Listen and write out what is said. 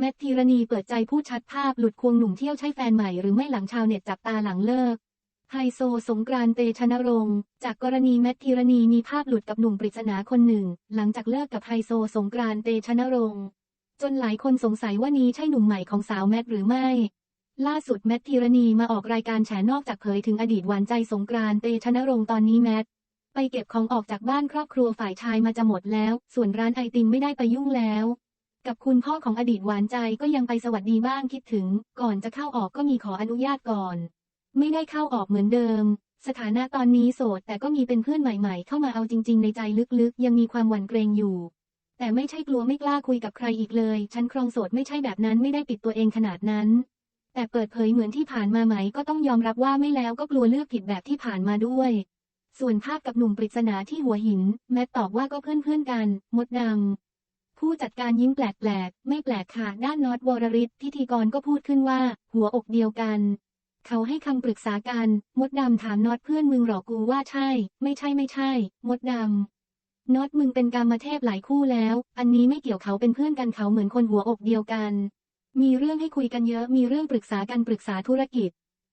แมทธีรณีเปิดใจพูดชัดภาพหลุดควงหนุ่มเที่ยวใช่แฟนใหม่หรือไม่หลังชาวเน็ตจับตาหลังเลิก ไฮโซสงกรานเตชนรงค์จากกรณีแมทธีรณีมีภาพหลุดกับหนุ่มปริศนาคนหนึ่ง หลังจากเลิกกับไฮโซสงกรานเตชนรงค์จนหลายคนสงสัยว่านี้ใช่หนุ่มใหม่ของสาวแมทหรือไม่ ล่าสุดแมทธีรณีมาออกรายการแฉนอกจากเผยถึงอดีตหวานใจสงกรานเตชนรงค์ตอนนี้แมทไปเก็บของออกจากบ้านครอบครัวฝ่ายชายมาจะหมดแล้ว ส่วนร้านไอติมไม่ได้ไปยุ่งแล้ว กับคุณพ่อของอดีตหวานใจก็ยังไปสวัสดีบ้างคิดถึง ก่อนจะเข้าออกก็มีขออนุญาตก่อน ไม่ได้เข้าออกเหมือนเดิม สถานะตอนนี้โสดแต่ก็มีเป็นเพื่อนใหม่ๆ เข้ามาเอาจริง ๆ ในใจลึกๆ ยังมีความหวั่นเกรงอยู่ แต่ไม่ใช่กลัวไม่กล้าคุยกับใครอีกเลย ฉันครองโสดไม่ใช่แบบนั้นไม่ได้ปิดตัวเองขนาดนั้น แต่เปิดเผยเหมือนที่ผ่านมาไหมก็ต้องยอมรับว่าไม่แล้วก็กลัวเลือกผิดแบบที่ผ่านมาด้วยส่วนภาพกับหนุ่มปริศนาที่หัวหิน แมทตอบว่าก็เพื่อนๆกัน มดดำ ผู้จัดการยิ้มแปลกๆ ไม่แปลกค่ะ ด้านน็อตวรริศพิธีกรก็พูดขึ้นว่า หัวอกเดียวกัน เขาให้คำปรึกษากัน มดดำถามน็อตเพื่อนมึงหรอกูว่าใช่ ไม่ใช่ไม่ใช่ มดดำน็อตมึงเป็นกรรมเทพหลายคู่แล้ว อันนี้ไม่เกี่ยวเขาเป็นเพื่อนกันเขาเหมือนคนหัวอกเดียวกัน มีเรื่องให้คุยกันเยอะ มีเรื่องปรึกษากันปรึกษาธุรกิจ